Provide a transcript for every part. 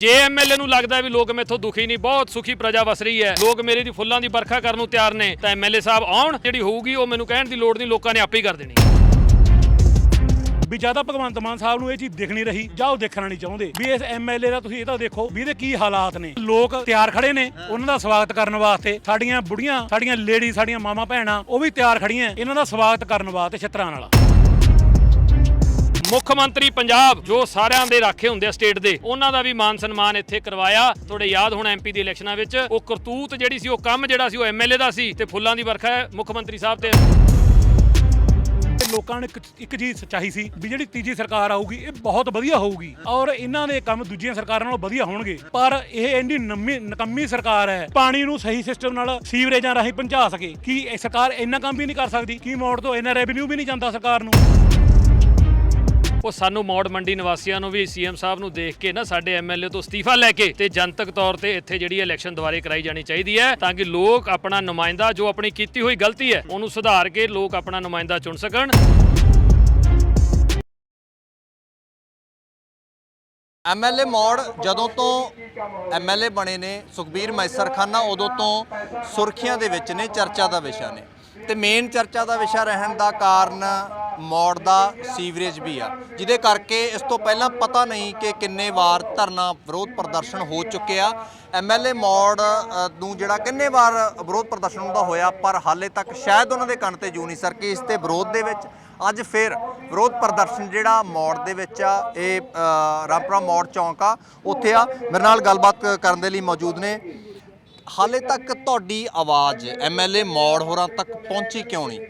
ਜੇ ਐਮਐਲਏ ਨੂੰ ਲੱਗਦਾ ਵੀ ਲੋਕ ਮੈਥੋਂ ਦੁਖੀ ਨਹੀਂ, ਬਹੁਤ ਸੁਖੀ ਪ੍ਰਜਾ ਵਸ ਰਹੀ ਹੈ। ਲੋਕ ਮੇਰੇ ਦੀ ਫੁੱਲਾਂ ਦੀ ਵਰਖਾ ਕਰਨ ਨੂੰ ਤਿਆਰ ਨੇ। ਤਾਂ ਐਮਐਲਏ ਸਾਹਿਬ ਆਉਣ, ਜਿਹੜੀ ਹੋਊਗੀ, ਉਹ ਮੈਨੂੰ ਕਹਿਣ ਦੀ ਲੋੜ ਨਹੀਂ, ਲੋਕਾਂ ਨੇ ਆਪੇ ਹੀ ਕਰ ਦੇਣੀ। ਵੀ ਜ਼ਿਆਦਾ ਭਗਵੰਤ ਮਾਨ ਸਾਹਿਬ ਨੂੰ ਇਹ ਚੀਜ਼ ਦਿਖ ਨਹੀਂ ਰਹੀ, ਜਾਂ ਉਹ ਦੇਖਣਾ ਨਹੀਂ ਚਾਹੁੰਦੇ। ਵੀ ਇਸ ਐਮਐਲਏ ਦਾ ਤੁਸੀਂ ਇਹ ਤਾਂ ਦੇਖੋ ਵੀ ਇਹਦੇ ਕੀ ਹਾਲਾਤ ਨੇ। ਲੋਕ ਤਿਆਰ ਖੜੇ ਨੇ, ਉਹਨਾਂ ਦਾ ਸਵਾਗਤ ਕਰਨ ਵਾਸਤੇ। ਸਾਡੀਆਂ ਬੁੜੀਆਂ, ਸਾਡੀਆਂ ਲੇਡੀ ਸਾਡੀਆਂ ਮਾਮਾ ਭੈਣਾਂ ਉਹ ਵੀ ਤਿਆਰ ਖੜੀਆਂ। ਇਹਨਾਂ ਦਾ ਸਵਾਗਤ ਕਰਨ ਵਾਸਤੇ ਛਤਰਾਂ ਨਾਲ। ਮੁੱਖ ਮੰਤਰੀ ਪੰਜਾਬ, ਜੋ ਸਾਰਿਆਂ ਦੇ ਰਾਖੇ ਹੁੰਦੇ ਆ ਸਟੇਟ ਦੇ, ਉਹਨਾਂ ਦਾ ਵੀ ਮਾਨ ਸਨਮਾਨ ਇੱਥੇ ਕਰਵਾਇਆ। ਤੁਹਾਡੇ ਯਾਦ ਹੋਣਾ ਐਮਪੀ ਦੀ ਇਲੈਕਸ਼ਨਾਂ ਵਿੱਚ, ਉਹ ਕਰਤੂਤ ਜਿਹੜੀ ਸੀ, ਉਹ ਕੰਮ ਜਿਹੜਾ ਸੀ, ਉਹ ਐਮਐਲਏ ਦਾ ਸੀ ਤੇ ਫੁੱਲਾਂ ਦੀ ਵਰਖਾ ਹੈ ਮੁੱਖ ਮੰਤਰੀ ਸਾਹਿਬ ਤੇ। ਲੋਕਾਂ ਨੇ ਇੱਕ ਇੱਕ ਚੀਜ਼ ਚਾਹੀ ਸੀ ਵੀ ਜਿਹੜੀ ਤੀਜੀ ਸਰਕਾਰ ਆਊਗੀ, ਇਹ ਬਹੁਤ ਵਧੀਆ ਹੋਊਗੀ ਔਰ ਇਹਨਾਂ ਦੇ ਕੰਮ ਦੂਜੀਆਂ ਸਰਕਾਰਾਂ ਨਾਲੋਂ ਵਧੀਆ ਹੋਣਗੇ। ਪਰ ਇਹ ਇੰਨੀ ਨਕੰਮੀ ਸਰਕਾਰ ਹੈ, ਪਾਣੀ ਨੂੰ ਸਹੀ ਸਿਸਟਮ ਨਾਲ ਸੀਵਰੇਜਾਂ ਰਾਹੀਂ ਪਹੁੰਚਾ ਸਕੇ। ਕੀ ਇਹ ਸਰਕਾਰ ਇੰਨਾ ਕੰਮ ਵੀ ਨਹੀਂ ਕਰ ਸਕਦੀ? ਕੀ ਮੋੜ ਤੋਂ ਇੰਨਾ ਰੈਵਨਿਊ ਵੀ ਨਹੀਂ ਜਾਂਦਾ ਸਰਕਾਰ ਨੂੰ? ਉਹ ਸਾਨੂੰ ਮੌੜ ਮੰਡੀ ਨਿਵਾਸੀਆਂ ਨੂੰ ਵੀ ਸੀਐਮ ਸਾਹਿਬ ਨੂੰ ਦੇਖ ਕੇ ਨਾ ਸਾਡੇ ਐਮਐਲਏ ਤੋਂ ਅਸਤੀਫਾ ਲੈ ਕੇ ਤੇ ਜਨਤਕ ਤੌਰ ਤੇ ਇੱਥੇ ਜਿਹੜੀ ਇਲੈਕਸ਼ਨ ਦੁਬਾਰੇ ਕਰਾਈ ਜਾਣੀ ਚਾਹੀਦੀ ਹੈ ਤਾਂ ਕਿ ਲੋਕ ਆਪਣਾ ਨੁਮਾਇੰਦਾ ਜੋ ਆਪਣੀ ਕੀਤੀ ਹੋਈ ਗਲਤੀ ਹੈ ਉਹਨੂੰ ਸੁਧਾਰ ਕੇ ਲੋਕ ਆਪਣਾ ਨੁਮਾਇੰਦਾ ਚੁਣ ਸਕਣ। ਐਮਐਲਏ ਮੌੜ ਜਦੋਂ ਤੋਂ ਐਮਐਲਏ ਬਣੇ ਨੇ ਸੁਖਬੀਰ ਮੈਸਰ ਖਾਨਾ ਉਦੋਂ ਤੋਂ ਸੁਰਖੀਆਂ ਦੇ ਵਿੱਚ ਨੇ ਚਰਚਾ ਦਾ ਵਿਸ਼ਾ ਨੇ। ਤੇ ਮੇਨ ਚਰਚਾ ਦਾ ਵਿਸ਼ਾ ਰਹਿਣ ਦਾ ਕਾਰਨ ਮੌੜ ਦਾ ਸੀਵਰੇਜ ਵੀ ਆ। ਜਿਹਦੇ ਕਰਕੇ ਇਸ ਤੋਂ ਪਹਿਲਾਂ ਪਤਾ ਨਹੀਂ ਕਿ ਕਿੰਨੇ ਵਾਰ ਧਰਨਾ ਵਿਰੋਧ ਪ੍ਰਦਰਸ਼ਨ ਹੋ ਚੁੱਕਿਆ। ਐਮਐਲਏ ਮੌੜ ਨੂੰ ਜਿਹੜਾ ਕਿੰਨੇ ਵਾਰ ਵਿਰੋਧ ਪ੍ਰਦਰਸ਼ਨ ਹੁੰਦਾ ਹੋਇਆ, ਪਰ ਹਾਲੇ ਤੱਕ ਸ਼ਾਇਦ ਉਹਨਾਂ ਦੇ ਕੰਨ ਤੇ ਜੂ ਨਹੀਂ ਸਰਕੀ ਇਸ ਤੇ ਵਿਰੋਧ ਦੇ ਵਿੱਚ ਅੱਜ ਫਿਰ ਵਿਰੋਧ ਪ੍ਰਦਰਸ਼ਨ ਜਿਹੜਾ ਮੌੜ ਦੇ ਵਿੱਚ ਆ, ਇਹ ਰਾਮਪੁਰਾ ਮੌੜ ਚੌਂਕ ਆ, ਉੱਥੇ ਆ। ਮੇਰੇ ਨਾਲ ਗੱਲਬਾਤ ਕਰਨ ਦੇ ਲਈ ਮੌਜੂਦ ਨੇ। ਹਾਲੇ ਤੱਕ ਤੁਹਾਡੀ ਆਵਾਜ਼ ਐਮਐਲਏ ਮੌੜ ਹੋਰਾਂ ਤੱਕ ਪਹੁੰਚੀ ਕਿਉਂ ਨਹੀਂ?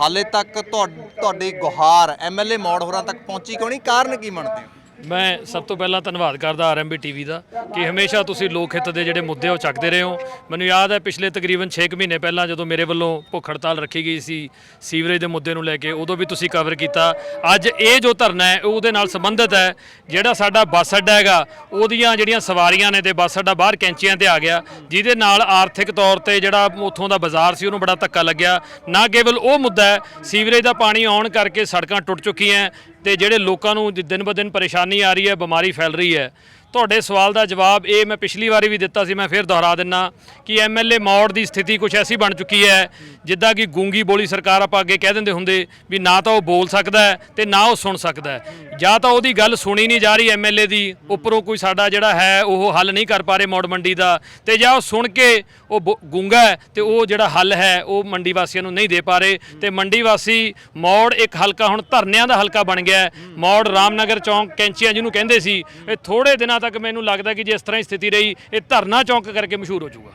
ਹਾਲੇ ਤੱਕ ਤੁਹਾ- ਤੁਹਾਡੀ ਗੁਹਾਰ ਐਮਐਲਏ ਮੌੜ ਹੋਰਾਂ ਤੱਕ ਪਹੁੰਚੀ ਕਿਉਂ ਨਹੀਂ? ਕਾਰਨ ਕੀ ਮੰਨਦੇ ਹੋ? ਮੈਂ ਸਭ ਤੋਂ ਪਹਿਲਾਂ ਧੰਨਵਾਦ ਕਰਦਾ ਆਰਐਮਬੀ ਟੀਵੀ ਦਾ ਕਿ ਹਮੇਸ਼ਾ ਤੁਸੀਂ ਲੋਕ ਹਿੱਤ ਦੇ ਜਿਹੜੇ ਮੁੱਦੇ ਉਹ ਚੱਕਦੇ ਰਹੇ ਹੋ। ਮੈਨੂੰ ਯਾਦ ਹੈ ਪਿਛਲੇ ਤਕਰੀਬਨ 6 ਮਹੀਨੇ ਪਹਿਲਾਂ ਜਦੋਂ ਮੇਰੇ ਵੱਲੋਂ ਭੁੱਖ ਹੜਤਾਲ ਰੱਖੀ ਗਈ ਸੀ ਸੀਵਰੇਜ ਦੇ ਮੁੱਦੇ ਨੂੰ ਲੈ ਕੇ, ਉਦੋਂ ਵੀ ਤੁਸੀਂ ਕਵਰ ਕੀਤਾ। ਅੱਜ ਇਹ ਜੋ ਧਰਨਾ ਹੈ, ਉਹ ਉਹਦੇ ਨਾਲ ਸੰਬੰਧਿਤ ਹੈ, ਜਿਹੜਾ ਸਾਡਾ ਬੱਸ ਅੱਡਾ ਹੈਗਾ, ਉਹਦੀਆਂ ਜਿਹੜੀਆਂ ਸਵਾਰੀਆਂ ਨੇ ਤੇ ਬੱਸ ਅੱਡਾ ਬਾਹਰ ਕੈਂਚੀਆਂ ਤੇ ਆ ਗਿਆ, ਜਿਹਦੇ ਨਾਲ ਆਰਥਿਕ ਤੌਰ ਤੇ ਜਿਹੜਾ ਉੱਥੋਂ ਦਾ ਬਾਜ਼ਾਰ ਸੀ, ਉਹਨੂੰ ਬੜਾ ਧੱਕਾ ਲੱਗਿਆ। ਨਾ ਕੇਵਲ ਉਹ ਮੁੱਦਾ ਹੈ, ਸੀਵਰੇਜ ਦਾ ਪਾਣੀ ਆਉਣ ਕਰਕੇ ਸੜਕਾਂ ਟੁੱਟ ਚੁੱਕੀਆਂ ਤੇ ਜਿਹੜੇ ਲੋਕਾਂ ਨੂੰ ਦਿਨ ਬ ਦਿਨ ਪਰੇਸ਼ਾਨੀ ਆ ਰਹੀ ਹੈ, ਬਿਮਾਰੀ ਫੈਲ ਰਹੀ ਹੈ। ਤੁਹਾਡੇ ਸਵਾਲ ਦਾ ਜਵਾਬ ਇਹ ਮੈਂ ਪਿਛਲੀ ਵਾਰੀ ਵੀ ਦਿੱਤਾ ਸੀ, ਮੈਂ ਫਿਰ ਦੁਹਰਾ ਦਿੰਨਾ ਕਿ ਐਮਐਲਏ ਮੌੜ ਦੀ ਸਥਿਤੀ ਕੁਝ ਐਸੀ ਬਣ ਚੁੱਕੀ ਹੈ, ਜਿੱਦਾਂ ਕਿ ਗੂੰਗੀ ਬੋਲੀ ਸਰਕਾਰ ਆਪਾਂ ਅੱਗੇ ਕਹਿ ਦਿੰਦੇ ਹੁੰਦੇ ਵੀ ਨਾ ਤਾਂ ਉਹ ਬੋਲ ਸਕਦਾ ਹੈ ਤੇ ਨਾ ਉਹ ਸੁਣ ਸਕਦਾ ਹੈ। ਜਾਂ ਤਾਂ ਉਹਦੀ ਗੱਲ ਸੁਣੀ ਨਹੀਂ ਜਾ ਰਹੀ ਐਮਐਲਏ ਦੀ, ਉੱਪਰੋਂ ਕੋਈ ਸਾਡਾ ਜਿਹੜਾ ਹੈ, ਉਹ ਹੱਲ ਨਹੀਂ ਕਰ ਪਾ ਰਹੇ ਮੌੜ ਮੰਡੀ ਦਾ, ਤੇ ਜਾਂ ਉਹ ਸੁਣ ਕੇ ਉਹ ਬੋ- ਗੂੰਗਾ ਹੈ, ਤੇ ਉਹ ਜਿਹੜਾ ਹੱਲ ਹੈ, ਉਹ ਮੰਡੀ ਵਾਸੀਆਂ ਨੂੰ ਨਹੀਂ ਦੇ ਪਾ ਰਹੇ। ਤੇ ਮੰਡੀ ਵਾਸੀ ਮੌੜ ਇੱਕ ਹਲਕਾ ਹੁਣ ਧਰਨਿਆਂ ਦਾ ਹਲਕਾ ਬਣ ਗਿਆ ਮੌੜ ਰਾਮਨਗਰ ਚੌਂਕ ਕੈਂਚੀਆਂ ਜਿਹਨੂੰ ਕਹਿੰਦੇ ਸੀ, ਇਹ ਥੋੜੇ ਦਿਨਾਂ ਤੱਕ ਮੈਨੂੰ ਲੱਗਦਾ ਕਿ ਜੇ ਇਸ ਤਰ੍ਹਾਂ ਹੀ ਸਥਿਤੀ ਰਹੀ, ਇਹ ਧਰਨਾ ਚੌਂਕ ਕਰਕੇ ਮਸ਼ਹੂਰ ਹੋ ਜਾਊਗਾ।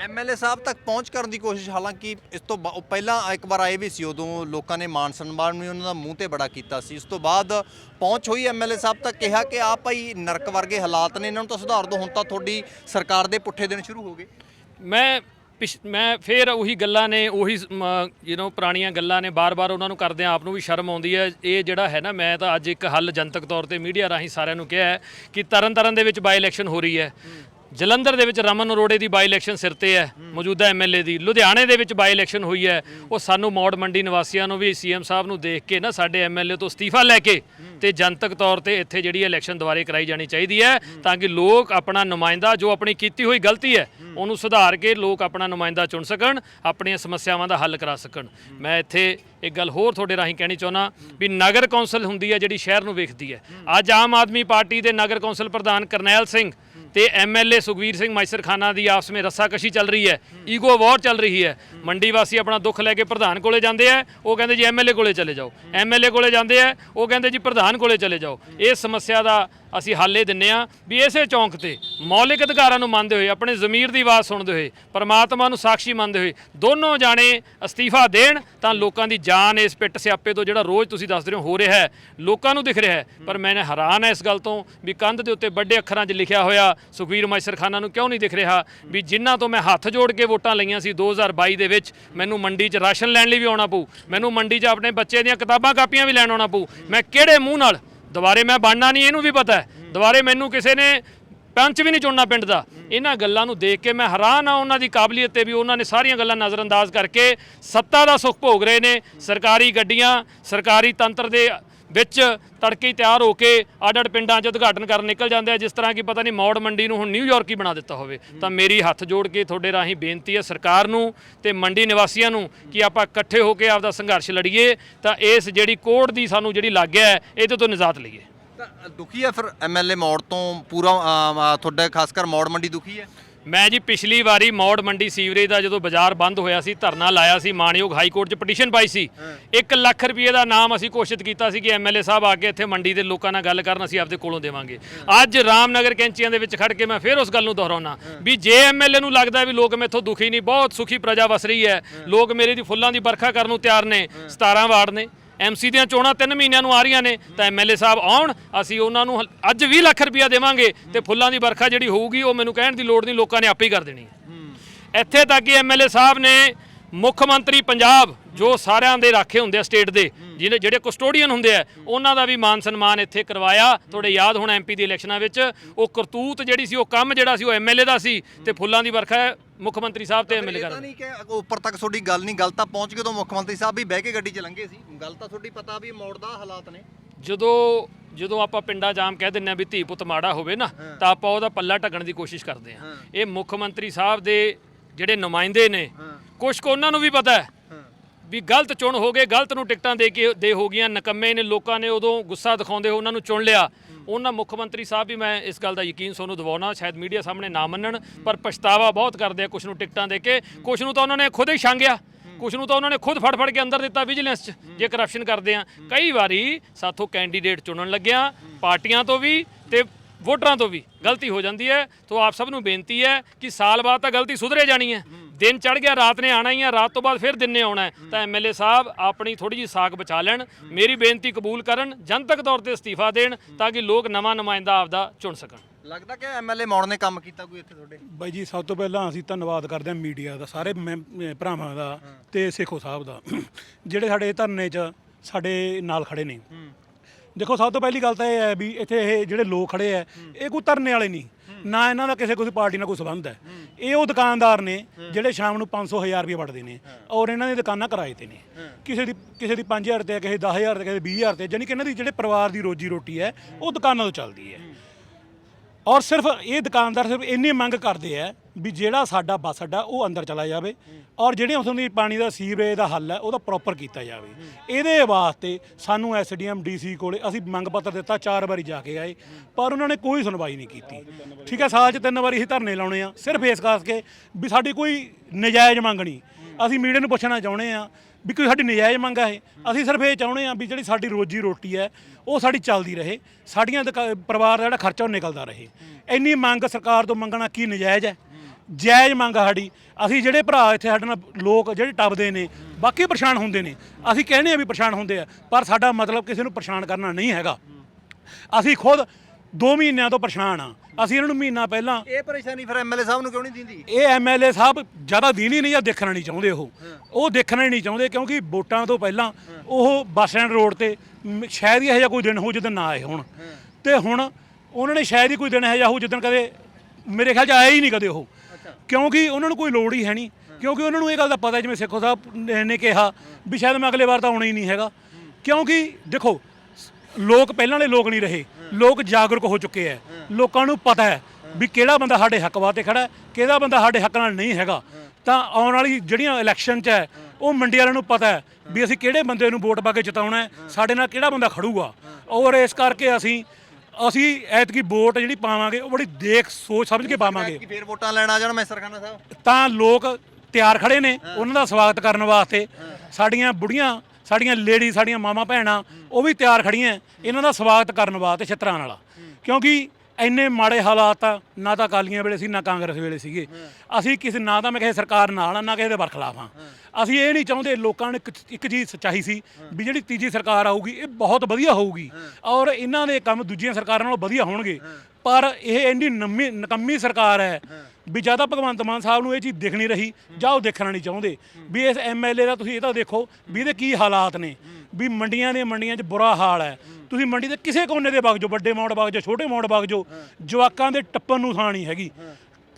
ਐਮਐਲਏ ਸਾਹਿਬ ਤੱਕ ਪਹੁੰਚ ਕਰਨ ਦੀ ਕੋਸ਼ਿਸ਼, ਹਾਲਾਂਕਿ ਇਸ ਤੋਂ ਬਾ- ਉਹ ਪਹਿਲਾਂ ਇੱਕ ਵਾਰ ਆਏ ਵੀ ਸੀ, ਉਦੋਂ ਲੋਕਾਂ ਨੇ ਮਾਨ ਸਨਮਾਨ ਵੀ ਉਹਨਾਂ ਦਾ ਮੂੰਹ ਤੇ ਬੜਾ ਕੀਤਾ ਸੀ। ਇਸ ਤੋਂ ਬਾਅਦ ਪਹੁੰਚ ਹੋਈ ਐਮਐਲਏ ਸਾਹਿਬ ਤੱਕ, ਕਿਹਾ ਕਿ ਆਹ ਭਾਈ ਨਰਕ ਵਰਗੇ ਹਾਲਾਤ ਨੇ, ਇਹਨਾਂ ਨੂੰ ਤਾਂ ਸੁਧਾਰ ਦਿਓ ਹੁਣ ਤਾਂ ਤੁਹਾਡੀ ਸਰਕਾਰ ਦੇ ਪੁੱਠੇ ਦਿਨ ਸ਼ੁਰੂ ਹੋ ਗਏ। ਮੈਂ ਪਿਛ- ਮੈਂ ਫੇਰ ਉਹੀ ਗੱਲਾਂ ਨੇ, ਉਹੀ ਯੂ نو ਪੁਰਾਣੀਆਂ ਗੱਲਾਂ ਨੇ, ਬਾਰ-ਬਾਰ ਉਹਨਾਂ ਨੂੰ ਕਰਦੇ ਆਪ ਨੂੰ ਵੀ ਸ਼ਰਮ ਆਉਂਦੀ ਹੈ। ਇਹ ਜਿਹੜਾ ਹੈ ਨਾ, ਮੈਂ ਤਾਂ ਅੱਜ ਇੱਕ ਹੱਲ ਜਨਤਕ ਤੌਰ ਤੇ ਮੀਡੀਆ ਰਾਹੀਂ ਸਾਰਿਆਂ ਨੂੰ ਕਿਹਾ ਹੈ ਕਿ ਤਰਨਤਾਰਨ ਦੇ ਵਿੱਚ ਬਾਈ ਇਲੈਕਸ਼ਨ ਹੋ ਰਹੀ ਹੈ। ਜਲੰਧਰ ਦੇ ਵਿੱਚ ਰਮਨ ਅਰੋੜੇ ਦੀ ਬਾਈ ਇਲੈਕਸ਼ਨ ਸਿਰ ਤੇ ਹੈ ਮੌਜੂਦਾ ਐਮਐਲਏ ਦੀ। ਲੁਧਿਆਣੇ ਦੇ ਵਿੱਚ ਬਾਈ ਇਲੈਕਸ਼ਨ ਹੋਈ ਹੈ। ਉਹ ਸਾਨੂੰ ਮੌੜ ਮੰਡੀ ਨਿਵਾਸੀਆਂ ਨੂੰ ਵੀ ਸੀਐਮ ਸਾਹਿਬ ਨੂੰ ਦੇਖ ਕੇ ਨਾ ਸਾਡੇ ਐਮਐਲਏ ਤੋਂ ਅਸਤੀਫਾ ਲੈ ਕੇ ਤੇ ਜਨਤਕ ਤੌਰ ਤੇ ਇੱਥੇ ਜਿਹੜੀ ਇਲੈਕਸ਼ਨ ਦੁਬਾਰੇ ਕਰਾਈ ਜਾਣੀ ਚਾਹੀਦੀ ਹੈ ਤਾਂ ਕਿ ਲੋਕ ਆਪਣਾ ਨੁਮਾਇੰਦਾ ਜੋ ਆਪਣੀ ਕੀਤੀ ਹੋਈ ਗਲਤੀ ਹੈ ਉਹਨੂੰ ਸੁਧਾਰ ਕੇ ਲੋਕ ਆਪਣਾ ਨੁਮਾਇੰਦਾ ਚੁਣ ਸਕਣ ਆਪਣੀਆਂ ਸਮੱਸਿਆਵਾਂ ਦਾ ਹੱਲ ਕਰਾ ਸਕਣ। ਮੈਂ ਇੱਥੇ ਇੱਕ ਗੱਲ ਹੋਰ ਤੁਹਾਡੇ ਰਾਹੀਂ ਕਹਿਣੀ ਚਾਹੁੰਦਾ ਵੀ ਨਗਰ ਕੌਂਸਲ ਹੁੰਦੀ ਹੈ ਜਿਹੜੀ ਸ਼ਹਿਰ ਨੂੰ ਵੇਖਦੀ ਹੈ। ਅੱਜ ਆਮ ਆਦਮੀ ਪਾਰਟੀ ਦੇ ਨਗਰ ਕੌਂਸਲ ਪ੍ਰਧਾਨ ਕਰਨੈਲ ਸਿੰਘ ਤੇ ਐਮਐਲਏ ਸੁਖਵੀਰ ਸਿੰਘ ਮੈਸਰਖਾਨਾ ਦੀ ਆਪਸ ਵਿੱਚ ਰੱਸਾਕਸ਼ੀ ਚੱਲ ਰਹੀ ਹੈ। ਈਗੋ ਵਾਰ ਚੱਲ ਰਹੀ ਹੈ। ਮੰਡੀ ਵਾਸੀ ਆਪਣਾ ਦੁੱਖ ਲੈ ਕੇ ਪ੍ਰਧਾਨ ਕੋਲੇ ਜਾਂਦੇ ਆ, ਉਹ ਕਹਿੰਦੇ ਜੀ ਐਮਐਲਏ ਕੋਲੇ ਚਲੇ ਜਾਓ। ਐਮਐਲਏ ਕੋਲੇ ਜਾਂਦੇ ਆ, ਉਹ ਕਹਿੰਦੇ ਜੀ ਪ੍ਰਧਾਨ ਕੋਲੇ ਚਲੇ ਜਾਓ। ਇਹ ਸਮੱਸਿਆ ਦਾ ਅਸੀਂ ਹੱਲ ਇਹ ਦਿੰਨੇ ਆ ਵੀ ਇਸੇ ਚੌਂਕ ਤੇ ਮੌਲਿਕ ਅਧਿਕਾਰਾਂ ਨੂੰ ਮੰਨਦੇ ਹੋਏ, ਆਪਣੇ ਜ਼ਮੀਰ ਦੀ ਆਵਾਜ਼ ਸੁਣਦੇ ਹੋਏ, ਪਰਮਾਤਮਾ ਨੂੰ ਸਾਖੀ ਮੰਨਦੇ ਹੋਏ ਦੋਨੋਂ ਜਾਣੇ ਅਸਤੀਫਾ ਦੇਣ ਤਾਂ ਲੋਕਾਂ ਦੀ ਜਾਨ ਇਸ ਪਿੱਟ ਸਿਆਪੇ ਤੋਂ ਜਿਹੜਾ ਰੋਜ਼ ਤੁਸੀਂ ਦੱਸਦੇ ਹੋ ਹੋ ਰਿਹਾ ਹੈ, ਲੋਕਾਂ ਨੂੰ ਦਿਖ ਰਿਹਾ ਹੈ। ਪਰ ਮੈਂ ਹੈਰਾਨ ਹੈ ਇਸ ਗੱਲ ਤੋਂ ਵੀ ਕੰਧ ਦੇ ਉੱਤੇ ਵੱਡੇ ਅੱਖਰਾਂ 'ਚ ਲਿਖਿਆ ਹੋਇਆ ਸੁਖਵੀਰ ਮੈਸਰਖਾਨਾ ਨੂੰ ਕਿਉਂ ਨਹੀਂ ਦਿਖ ਰਿਹਾ ਵੀ ਜਿਨ੍ਹਾਂ ਤੋਂ ਮੈਂ ਹੱਥ ਜੋੜ ਕੇ ਵੋਟਾਂ ਲਈਆਂ ਸੀ 2022 ਦੇ ਵਿੱਚ, ਮੈਨੂੰ ਮੰਡੀ 'ਚ ਰਾਸ਼ਨ ਲੈਣ ਲਈ ਵੀ ਆਉਣਾ ਪਊ, ਮੈਨੂੰ ਮੰਡੀ 'ਚ ਆਪਣੇ ਬੱਚੇ ਦੀਆਂ ਕਿਤਾਬਾਂ ਕਾਪੀਆਂ ਵੀ ਲੈਣ ਆਉਣਾ ਪਊ, ਮੈਂ ਕਿਹੜੇ ਮੂੰਹ ਨਾਲ ਦੁਬਾਰੇ ਮੈਂ ਬਣਨਾ ਨਹੀਂ ਇਹਨੂੰ ਵੀ ਪਤਾ ਹੈ। ਦੁਬਾਰੇ ਮੈਨੂੰ ਕਿਸੇ ਨੇ ਪੰਚ ਵੀ ਨਹੀਂ ਚੁਣਨਾ ਪਿੰਡ ਦਾ। ਇਹਨਾਂ ਗੱਲਾਂ ਨੂੰ ਦੇਖ ਕੇ ਮੈਂ ਹੈਰਾਨ ਆ ਉਹਨਾਂ ਦੀ ਕਾਬਲੀਅਤ ਤੇ ਵੀ ਉਹਨਾਂ ਨੇ ਸਾਰੀਆਂ ਗੱਲਾਂ ਨਜ਼ਰਅੰਦਾਜ਼ ਕਰਕੇ ਸੱਤਾ ਦਾ ਸੁੱਖ ਭੋਗ ਰਹੇ ਨੇ। ਸਰਕਾਰੀ ਗੱਡੀਆਂ ਸਰਕਾਰੀ ਤੰਤਰ ਦੇ ਵਿੱਚ ਤੜਕੇ ਤਿਆਰ ਹੋ ਕੇ ਅੱਡ ਅੱਡ ਪਿੰਡਾਂ 'ਚ ਉਦਘਾਟਨ ਕਰਨ ਨਿਕਲ ਜਾਂਦੇ ਆ, ਜਿਸ ਤਰ੍ਹਾਂ ਕਿ ਪਤਾ ਨਹੀਂ ਮੌੜ ਮੰਡੀ ਨੂੰ ਹੁਣ ਨਿਊਯਾਰਕ ਹੀ ਬਣਾ ਦਿੱਤਾ ਹੋਵੇ। ਤਾਂ ਮੇਰੀ ਹੱਥ ਜੋੜ ਕੇ ਤੁਹਾਡੇ ਰਾਹੀਂ ਬੇਨਤੀ ਹੈ ਸਰਕਾਰ ਨੂੰ ਤੇ ਮੰਡੀ ਨਿਵਾਸੀਆਂ ਨੂੰ ਕਿ ਆਪਾਂ ਇਕੱਠੇ ਹੋ ਕੇ ਆਪਦਾ ਸੰਘਰਸ਼ ਲੜੀਏ, ਤਾਂ ਇਸ ਜਿਹੜੀ ਕੋੜ ਦੀ ਸਾਨੂੰ ਜਿਹੜੀ ਲੱਗ ਹੈ, ਇਹਦੇ ਤੋਂ ਨਿਜਾਤ ਲਈਏ। ਤਾਂ ਦੁਖੀ ਹੈ ਫਿਰ ਐਮਐਲਏ ਮੌੜ ਤੋਂ ਪੂਰਾ ਤੁਹਾਡਾ ਖਾਸ ਕਰ ਮੌੜ ਮੰਡੀ ਦੁਖੀ ਹੈ? ਮੈਂ ਜੀ ਪਿਛਲੀ ਵਾਰੀ ਮੌੜ ਮੰਡੀ ਸੀਵਰੇਜ ਦਾ ਜਦੋਂ ਬਾਜ਼ਾਰ ਬੰਦ ਹੋਇਆ ਸੀ ਧਰਨਾ ਲਾਇਆ ਸੀ ਮਾਨਯੋਗ ਹਾਈ ਕੋਰਟ 'ਚ ਪਟੀਸ਼ਨ ਪਾਈ ਸੀ। 1 ਲੱਖ ਰੁਪਏ ਦਾ ਨਾਮ ਅਸੀਂ ਘੋਸ਼ਿਤ ਕੀਤਾ ਸੀ ਕਿ ਐਮਐਲਏ ਸਾਹਿਬ ਆ ਕੇ ਇੱਥੇ ਮੰਡੀ ਦੇ ਲੋਕਾਂ ਨਾਲ ਗੱਲ ਕਰਨ ਅਸੀਂ ਆਪਦੇ ਕੋਲੋਂ ਦੇਵਾਂਗੇ। ਅੱਜ ਰਾਮਨਗਰ ਕੈਂਚੀਆਂ ਦੇ ਵਿੱਚ ਖੜ ਕੇ ਮੈਂ ਫਿਰ ਉਸ ਗੱਲ ਨੂੰ ਦੁਹਰਾਉਣਾ ਵੀ ਜੇ ਐਮਐਲਏ ਨੂੰ ਲੱਗਦਾ ਵੀ ਲੋਕ ਮੈਥੋਂ ਦੁਖੀ ਨਹੀਂ ਬਹੁਤ ਸੁਖੀ ਪ੍ਰਜਾ ਵਸ ਰਹੀ ਹੈ। ਲੋਕ ਮੇਰੇ ਦੀ ਫੁੱਲਾਂ ਦੀ ਵਰਖਾ ਕਰਨ ਨੂੰ ਤਿਆਰ ਨੇ 17 ਵਾਰਡ ਨੇ। ਐਮਸੀ ਦੀਆਂ ਚੋਣਾਂ 3 ਮਹੀਨਿਆਂ ਨੂੰ ਆ ਰਹੀਆਂ ਨੇ ਤਾਂ ਐਮਐਲਏ ਸਾਹਿਬ ਆਉਣ ਅਸੀਂ ਉਹਨਾਂ ਨੂੰ ਹਲ- ਅੱਜ 20 ਲੱਖ ਰੁਪਇਆ ਦੇਵਾਂਗੇ ਤੇ ਫੁੱਲਾਂ ਦੀ ਵਰਖਾ ਜਿਹੜੀ ਹੋਊਗੀ ਉਹ ਮੈਨੂੰ ਕਹਿਣ ਦੀ ਲੋੜ ਨਹੀਂ ਲੋਕਾਂ ਨੇ ਆਪੇ ਹੀ ਕਰ ਦੇਣੀ ਹੈ। ਇੱਥੇ ਤੱਕ ਕਿ ਐਮਐਲਏ ਸਾਹਿਬ ਨੇ ਮੁੱਖ ਮੰਤਰੀ ਪੰਜਾਬ ਜੋ ਸਾਰਿਆਂ ਦੇ ਰਾਖੇ ਹੁੰਦੇ ਆ ਸਟੇਟ ਦੇ ਜਿਹਨੇ ਜਿਹੜੇ ਕਸਟੋਡੀਅਨ ਹੁੰਦੇ ਆ ਉਹਨਾਂ ਦਾ ਵੀ ਮਾਨ ਸਨਮਾਨ ਇੱਥੇ ਕਰਵਾਇਆ। ਤੁਹਾਡੇ ਯਾਦ ਹੋਣਾ ਐਮਪੀ ਦੀ ਇਲੈਕਸ਼ਨਾਂ ਵਿੱਚ ਉਹ ਕਰਤੂਤ ਜਿਹੜੀ ਸੀ ਉਹ ਕੰਮ ਜਿਹੜਾ ਸੀ ਉਹ ਐਮਐਲਏ ਦਾ ਸੀ ਤੇ ਫੁੱਲਾਂ ਦੀ ਵਰਖਾ ਮੁੱਖ ਮੰਤਰੀ ਸਾਹਿਬ ਤੇ ਐਮਐਲਏ ਕਰ ਤਾਂ ਨਹੀਂ ਕਿ ਉੱਪਰ ਤੱਕ ਤੁਹਾਡੀ ਗੱਲ ਨਹੀਂ ਗੱਲ ਤਾਂ ਪਹੁੰਚ ਗਈ ਉਦੋਂ ਮੁੱਖ ਮੰਤਰੀ ਸਾਹਿਬ ਵੀ ਬਹਿ ਕੇ ਗੱਡੀ 'ਚ ਲੰਘੇ ਸੀ। ਗੱਲ ਤਾਂ ਤੁਹਾਡੀ ਪਤਾ ਵੀ ਮੌੜ ਦਾ ਹਾਲਾਤ ਨੇ। ਜਦੋਂ ਜਦੋਂ ਆਪਾਂ ਪਿੰਡਾਂ ਜਾਮ ਕਹਿ ਦਿੰਨੇ ਆ ਵੀ ਧੀ ਪੁੱਤ ਮਾੜਾ ਹੋਵੇ ਨਾ ਤਾਂ ਆਪਾਂ ਉਹਦਾ ਪੱਲਾ ਢੱਕਣ ਦੀ ਕੋਸ਼ਿਸ਼ ਕਰਦੇ ਆ ਇਹ ਮੁੱਖ ਮੰਤਰੀ ਸਾਹਿਬ ਦੇ ਜਿਹੜੇ ਨੁਮਾਇੰਦੇ ਨੇ ਕੁਝ ਕੁ ਉਹਨਾਂ ਨੂੰ ਵੀ ਪਤਾ ਹੈ ਵੀ ਗਲਤ ਚੁਣ ਹੋ ਗਏ ਗਲਤ ਨੂੰ ਟਿਕਟਾਂ ਦੇ ਕੇ ਦੇ ਹੋ ਗਈਆਂ ਨਕੰਮੇ ਨੇ ਲੋਕਾਂ ਨੇ ਉਦੋਂ ਗੁੱਸਾ ਦਿਖਾਉਂਦੇ ਹੋ ਉਹਨਾਂ ਨੂੰ ਚੁਣ ਲਿਆ। ਉਹਨਾਂ ਮੁੱਖ ਮੰਤਰੀ ਸਾਹਿਬ ਵੀ ਮੈਂ ਇਸ ਗੱਲ ਦਾ ਯਕੀਨ ਤੁਹਾਨੂੰ ਦਿਵਾਉਣਾ ਸ਼ਾਇਦ ਮੀਡੀਆ ਸਾਹਮਣੇ ਨਾ ਮੰਨਣ ਪਰ ਪਛਤਾਵਾ ਬਹੁਤ ਕਰਦੇ ਆ ਕੁਝ ਨੂੰ ਟਿਕਟਾਂ ਦੇ ਕੇ। ਕੁਝ ਨੂੰ ਤਾਂ ਉਹਨਾਂ ਨੇ ਖੁਦ ਹੀ ਛਾਂਗਿਆ ਕੁਝ ਨੂੰ ਤਾਂ ਉਹਨਾਂ ਨੇ ਖੁਦ ਫੜ ਫੜ ਕੇ ਅੰਦਰ ਦਿੱਤਾ ਵਿਜੀਲੈਂਸ 'ਚ ਜੇ ਕਰਪਸ਼ਨ ਕਰਦੇ ਆ। ਕਈ ਵਾਰੀ ਸਾਥੋਂ ਕੈਂਡੀਡੇਟ ਚੁਣਨ ਲੱਗਿਆ ਪਾਰਟੀਆਂ ਤੋਂ ਵੀ ਤੇ ਵੋਟਰਾਂ ਤੋਂ ਵੀ ਗਲਤੀ ਹੋ ਜਾਂਦੀ ਹੈ। ਤੋਂ ਆਪ ਸਭ ਨੂੰ ਬੇਨਤੀ ਹੈ ਕਿ ਸਾਲ ਬਾਅਦ ਤਾਂ ਗਲਤੀ ਸੁਧਰੇ ਜਾਣੀ ਹੈ। ਦਿਨ ਚੜ ਗਿਆ ਰਾਤ ਨੇ ਆਣਾ ਹੀ ਹੈ ਰਾਤ ਤੋਂ ਬਾਅਦ ਫਿਰ ਦਿਨ ਨੇ ਆਉਣਾ ਹੈ। ਤਾਂ ਐਮਐਲਏ ਸਾਹਿਬ ਆਪਣੀ ਥੋੜੀ ਜੀ ਸਾਖ ਬਚਾ ਲੈਣ। ਮੇਰੀ ਬੇਨਤੀ ਕਬੂਲ ਕਰਨ ਜਨਤਕ ਤੌਰ ਤੇ ਅਸਤੀਫਾ ਦੇਣ ਤਾਂ ਕਿ ਲੋਕ ਨਵਾਂ ਨੁਮਾਇੰਦਾ ਆਪਦਾ ਚੁਣ ਸਕਣ। ਲੱਗਦਾ ਕਿ ਐਮਐਲਏ ਮੌੜ ਨੇ ਕੰਮ ਕੀਤਾ ਕੋਈ ਇੱਥੇ ਤੁਹਾਡੇ? ਬਾਈ ਜੀ ਸਭ ਤੋਂ ਪਹਿਲਾਂ ਅਸੀਂ ਧੰਨਵਾਦ ਕਰਦੇ ਹਾਂ ਮੀਡੀਆ ਦਾ ਸਾਰੇ ਮੈਂ- ਭਰਾਵਾਂ ਦਾ ਤੇ ਸੇਖੋ ਸਾਹਿਬ ਦਾ। ਜਿਹੜੇ ਸਾਡੇ ਧਰਨੇ 'ਚ ਸਾਡੇ ਨਾਲ ਖੜੇ ਨੇ। ਦੇਖੋ ਸਭ ਤੋਂ ਪਹਿਲੀ ਗੱਲ ਤਾਂ ਇਹ ਹੈ ਵੀ ਇੱਥੇ ਇਹ ਜਿਹੜੇ ਲੋਕ ਖੜੇ ਆ ਇਹ ਕੋਈ ਧਰਨੇ ਵਾਲੇ ਨਹੀਂ। ਨਾ ਇਹਨਾਂ ਦਾ ਕਿਸੇ ਕੋਈ ਪਾਰਟੀ ਨਾਲ ਕੋਈ ਸੰਬੰਧ ਹੈ। ਇਹ ਉਹ ਦੁਕਾਨਦਾਰ ਨੇ ਜਿਹੜੇ ਸ਼ਾਮ ਨੂੰ 500 1000 ਰੁਪਏ ਵੜਦੇ ਨੇ ਔਰ ਇਹਨਾਂ ਦੀ ਦੁਕਾਨਾਂ ਕਿਰਾਏ ਤੇ ਨੇ। ਕਿਸੇ ਦੀ ਕਿਸੇ ਦੀ 5000 ਤੇ ਹੈ, ਕਿਸੇ ਦੀ 10000 ਤੇ ਕਿਸੇ ਦੀ 20000 ਤੇ ਯਾਨੀ ਕਿ ਇਹਨਾਂ ਦੀ ਜਿਹੜੇ ਪਰਿਵਾਰ ਦੀ ਰੋਜੀ ਰੋਟੀ ਹੈ ਉਹ ਦੁਕਾਨਾਂ ਤੋਂ ਚੱਲਦੀ ਹੈ। ਔਰ ਸਿਰਫ ਇਹ ਦੁਕਾਨਦਾਰ ਸਿਰਫ ਇੰਨੀ ਮੰਗ ਕਰਦੇ ਆ ਵੀ ਜਿਹੜਾ ਸਾਡਾ ਬੱਸ ਅੱਡਾ, ਉਹ ਅੰਦਰ ਚਲਾ ਜਾਵੇ ਔਰ ਜਿਹੜੇ ਉਥੋਂ ਦੀ ਪਾਣੀ ਦਾ ਸੀਵਰੇਜ ਦਾ ਹੱਲ ਹੈ, ਉਹਦਾ ਪ੍ਰੋਪਰ ਕੀਤਾ ਜਾਵੇ। ਇਹਦੇ ਵਾਸਤੇ ਸਾਨੂੰ ਐਸਡੀਐਮ, ਡੀਸੀ ਕੋਲੇ ਅਸੀਂ ਮੰਗ ਪੱਤਰ ਦਿੱਤਾ, ਚਾਰ ਵਾਰੀ ਜਾ ਕੇ ਆਏ, ਪਰ ਉਹਨਾਂ ਨੇ ਕੋਈ ਸੁਣਵਾਈ ਨਹੀਂ ਕੀਤੀ। ਠੀਕ ਹੈ, ਸਾਲ 'ਚ ਤਿੰਨ ਵਾਰੀ ਅਸੀਂ ਧਰਨੇ ਲਾਉਣੇ ਆ, ਸਿਰਫ ਇਸ ਕਰਕੇ ਵੀ ਸਾਡੀ ਕੋਈ ਨਜਾਇਜ਼ ਮੰਗ ਨਹੀਂ। ਅਸੀਂ ਮੀਡੀਆ ਨੂੰ ਪੁੱਛਣਾ ਚਾਹੁੰਦੇ ਆ ਵੀ ਕੋਈ ਸਾਡੀ ਨਜਾਇਜ਼ ਮੰਗ ਹੈ ਅਸੀਂ ਸਿਰਫ ਇਹ ਚਾਹੁੰਦੇ ਆ ਵੀ ਜਿਹੜੀ ਸਾਡੀ ਰੋਜੀ ਰੋਟੀ ਹੈ, ਉਹ ਸਾਡੀ ਚੱਲਦੀ ਰਹੇ, ਸਾਡੀਆਂ ਦੁਕਾ- ਪਰਿਵਾਰ ਦਾ ਜਿਹੜਾ ਖਰਚਾ ਉਹ ਨਿਕਲਦਾ ਰਹੇ। ਇੰਨੀ ਮੰਗ ਸਰਕਾਰ ਤੋਂ ਮੰਗਣਾ ਕੀ ਨਜਾਇਜ਼ ਹੈ? ਜਾਇਜ਼ ਮੰਗ ਆ ਸਾਡੀ। ਅਸੀਂ ਜਿਹੜੇ ਭਰਾ ਇੱਥੇ ਸਾਡੇ ਨਾਲ ਲੋਕ ਜਿਹੜੇ ਟੱਪਦੇ ਨੇ ਬਾਕੀ ਪਰੇਸ਼ਾਨ ਹੁੰਦੇ ਨੇ। ਅਸੀਂ ਕਹਿੰਦੇ ਆ ਵੀ ਪਰੇਸ਼ਾਨ ਹੁੰਦੇ ਆ ਪਰ ਸਾਡਾ ਮਤਲਬ ਕਿਸੇ ਨੂੰ ਪਰੇਸ਼ਾਨ ਕਰਨਾ ਨਹੀਂ ਹੈਗਾ। ਅਸੀਂ ਖੁਦ 2 ਮਹੀਨਿਆਂ ਤੋਂ ਪਰੇਸ਼ਾਨ ਆ ਅਸੀਂ ਇਹਨਾਂ ਨੂੰ ਮਹੀਨਾ ਪਹਿਲਾਂ ਇਹ ਪਰੇਸ਼ਾਨੀ ਫਿਰ ਐਮਐਲਏ ਸਾਹਿਬ ਨੂੰ ਕਿਉਂ ਨਹੀਂ ਦਿੰਦੀ? ਇਹ ਐਮਐਲਏ ਸਾਹਿਬ ਜ਼ਿਆਦਾ ਦੀਨੀ ਨਹੀਂ ਜਾਂ ਦੇਖਣਾ ਨਹੀਂ ਚਾਹੁੰਦੇ ਉਹ। ਉਹ ਦੇਖਣਾ ਨਹੀਂ ਚਾਹੁੰਦੇ ਕਿਉਂਕਿ ਵੋਟਾਂ ਤੋਂ ਪਹਿਲਾਂ ਉਹ ਬੱਸ ਸਟੈਂਡ ਰੋਡ ਤੇ ਸ਼ਾਇਦ ਹੀ ਇਹੋ ਜਿਹਾ ਕੋਈ ਦਿਨ ਹੋ ਜਦੋਂ ਨਾ ਆਏ ਹੁਣ। ਤੇ ਹੁਣ ਉਹਨਾਂ ਨੇ ਸ਼ਾਇਦ ਹੀ ਕੋਈ ਦਿਨ ਇਹੋ ਜਿਹਾ ਹੋ ਜਦੋਂ ਕਦੇ ਮੇਰੇ ਖਿਆਲ 'ਚ ਆਇਆ ਹੀ ਨਹੀਂ ਕਦੇ ਉਹ। ਕਿਉਂਕਿ ਉਹਨਾਂ ਨੂੰ ਕੋਈ ਲੋੜ ਹੀ ਹੈ ਨਹੀਂ। ਕਿਉਂਕਿ ਉਹਨਾਂ ਨੂੰ ਇਹ ਗੱਲ ਦਾ ਪਤਾ ਜਿਵੇਂ ਸੇਖੋ ਸਾਹਿਬ ਨੇ- ਕਿਹਾ ਵੀ ਸ਼ਾਇਦ ਮੈਂ ਅਗਲੇ ਵਾਰ ਤਾਂ ਆਉਣਾ ਹੀ ਨਹੀਂ ਹੈਗਾ। ਕਿਉਂਕਿ ਦੇਖੋ, ਲੋਕ ਪਹਿਲਾਂ ਵਾਲੇ ਲੋਕ ਨਹੀਂ ਰਹੇ। ਲੋਕ ਜਾਗਰੂਕ ਹੋ ਚੁੱਕੇ ਹੈ। ਲੋਕਾਂ ਨੂੰ ਪਤਾ ਹੈ ਵੀ ਕਿਹੜਾ ਬੰਦਾ ਸਾਡੇ ਹੱਕ ਵਾਸਤੇ ਖੜਾ ਹੈ ਕਿਹੜਾ ਬੰਦਾ ਸਾਡੇ ਹੱਕ ਨਾਲ ਨਹੀਂ ਹੈਗਾ। ਤਾਂ ਆਉਣ ਵਾਲੀ ਜਿਹੜੀਆਂ ਇਲੈਕਸ਼ਨ 'ਚ ਹੈ, ਉਹ ਮੰਡੀ ਵਾਲਿਆਂ ਨੂੰ ਪਤਾ ਹੈ ਵੀ ਅਸੀਂ ਕਿਹੜੇ ਬੰਦੇ ਨੂੰ ਵੋਟ ਪਾ ਕੇ ਜਿਤਾਉਣਾ ਹੈ, ਸਾਡੇ ਨਾਲ ਕਿਹੜਾ ਬੰਦਾ ਖੜੂਗਾ। ਔਰ ਇਸ ਕਰਕੇ ਅਸੀਂ ਅਸੀਂ ਐਤਕੀ ਵੋਟ ਜਿਹੜੀ ਪਾਵਾਂਗੇ ਉਹ ਬੜੀ ਦੇਖ ਸੋਚ ਸਮਝ ਕੇ ਪਾਵਾਂਗੇ। ਕਿ ਫੇਰ ਵੋਟਾਂ ਲੈਣ ਆ ਜਾਣ ਮੈਸਰ ਖਾਨਾ ਸਾਹਿਬ? ਤਾਂ ਲੋਕ ਤਿਆਰ ਖੜੇ ਨੇ ਉਹਨਾਂ ਦਾ ਸਵਾਗਤ ਕਰਨ ਵਾਸਤੇ। ਸਾਡੀਆਂ ਬੁੜੀਆਂ ਸਾਡੀਆਂ ਲੇਡੀ ਸਾਡੀਆਂ ਮਾਮਾ ਭੈਣਾਂ ਉਹ ਵੀ ਤਿਆਰ ਖੜੀਆਂ। ਇਹਨਾਂ ਦਾ ਸਵਾਗਤ ਕਰਨ ਵਾਸਤੇ ਛਤਰਾਂ ਵਾਲਾ ਕਿਉਂਕਿ ਇੰਨੇ ਮਾੜੇ ਹਾਲਾਤ ਆ ਨਾ ਤਾਂ ਅਕਾਲੀਆਂ ਵੇਲੇ ਸੀ ਨਾ ਕਾਂਗਰਸ ਵੇਲੇ ਸੀਗੇ। ਅਸੀਂ ਕਿਸੇ ਨਾ ਤਾਂ ਮੈਂ ਕਿਸੇ ਸਰਕਾਰ ਨਾਲ ਆ ਨਾ ਕਿਸੇ ਦੇ ਬਰਖਲਾਫ ਆ। ਅਸੀਂ ਇਹ ਨਹੀਂ ਚਾਹੁੰਦੇ ਲੋਕਾਂ ਨੇ ਇੱਕ ਇੱਕ ਚੀਜ਼ ਸੱਚਾਈ ਸੀ ਵੀ ਜਿਹੜੀ ਤੀਜੀ ਸਰਕਾਰ ਆਊਗੀ ਇਹ ਬਹੁਤ ਵਧੀਆ ਹੋਊਗੀ। ਔਰ ਇਹਨਾਂ ਦੇ ਕੰਮ ਦੂਜੀਆਂ ਸਰਕਾਰਾਂ ਨਾਲੋਂ ਵਧੀਆ ਹੋਣਗੇ। ਪਰ ਇਹ ਇੰਨੀ ਨੰਮੀ ਨਕੰਮੀ ਸਰਕਾਰ ਹੈ ਵੀ ਜ਼ਿਆਦਾ ਭਗਵੰਤ ਮਾਨ ਸਾਹਿਬ ਨੂੰ ਇਹ ਚੀਜ਼ ਦਿਖ ਨਹੀਂ ਰਹੀ ਜਾਂ ਉਹ ਦੇਖਣਾ ਨਹੀਂ ਚਾਹੁੰਦੇ। ਵੀ ਇਸ ਐਮਐਲਏ ਦਾ ਤੁਸੀਂ ਇਹ ਤਾਂ ਦੇਖੋ ਵੀ ਇਹਦੇ ਕੀ ਹਾਲਾਤ ਨੇ। ਵੀ ਮੰਡੀਆਂ ਦੇ ਮੰਡੀਆਂ 'ਚ ਬੁਰਾ ਹਾਲ ਹੈ। ਤੁਸੀਂ ਮੰਡੀ ਦੇ ਕਿਸੇ ਕੋਨੇ ਦੇ ਵਗ ਜਾਓ ਵੱਡੇ ਮੋੜ ਵਗ ਜਾਓ ਛੋਟੇ ਮੋੜ ਵਗ ਜਾਓ ਜਵਾਕਾਂ ਦੇ ਟੱਪਣ ਨੂੰ ਥਾਂ ਨਹੀਂ ਹੈਗੀ।